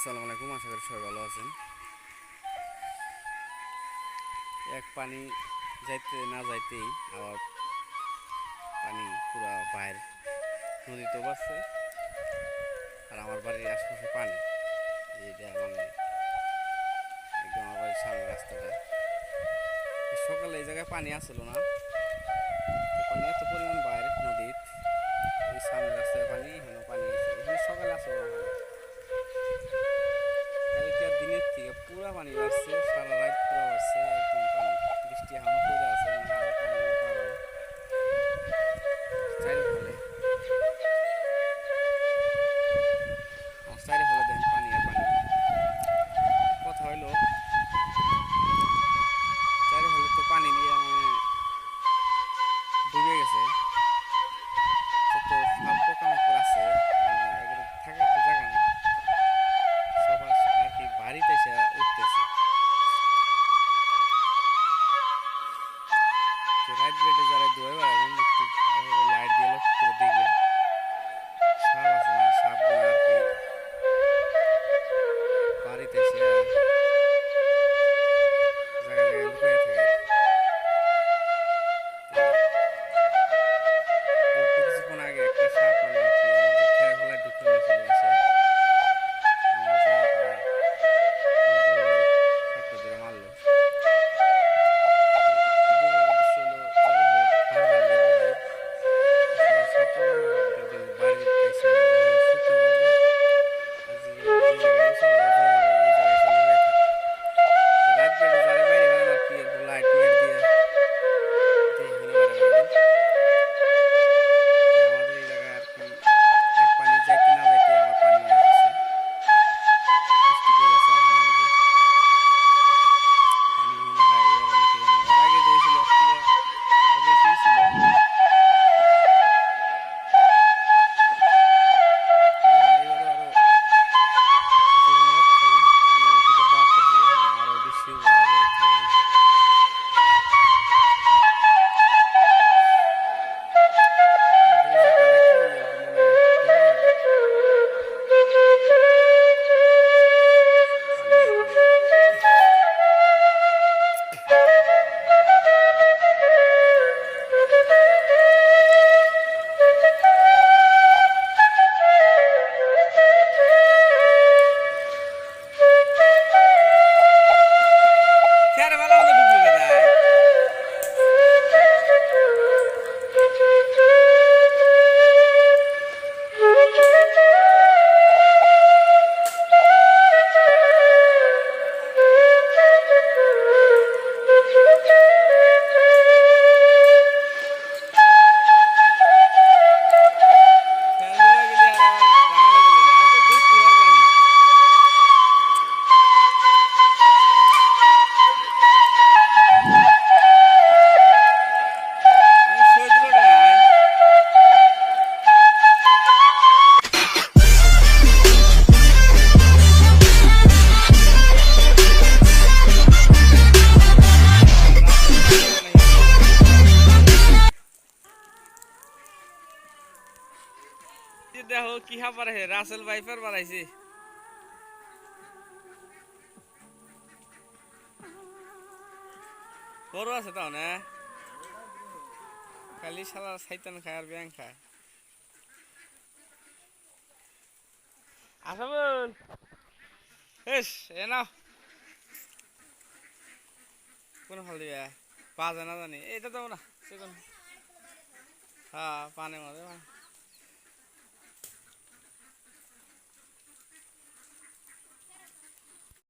আসসালামু আলাইকুম, আশা করি সবাই ভালো আছেন। এক পানি যাইতে না যাইতেই আবার পানি পুরা বাইর নদীতে বাড়ছে আর আমার বাড়ির আশপাশে পানি। এইটা মানে একদম আমার বাড়ির সামনে রাস্তাটা। সকালে এই জায়গায় পানি আসলো না। বানিয়ে আসছে সাইড রেটে যারা দুয়ে বেড়াবেন কি খাবার হে? রাসেল ভাইফার বাড়াইছি বড় আছে তাও না? কালি সালা সাইতান খায় আর ব্যাং খায়। আসাবল এস এ না কোন ফল দিবে? বাজে না জানি। এটা দাও না সেখানে হ্যাঁ পানে মারে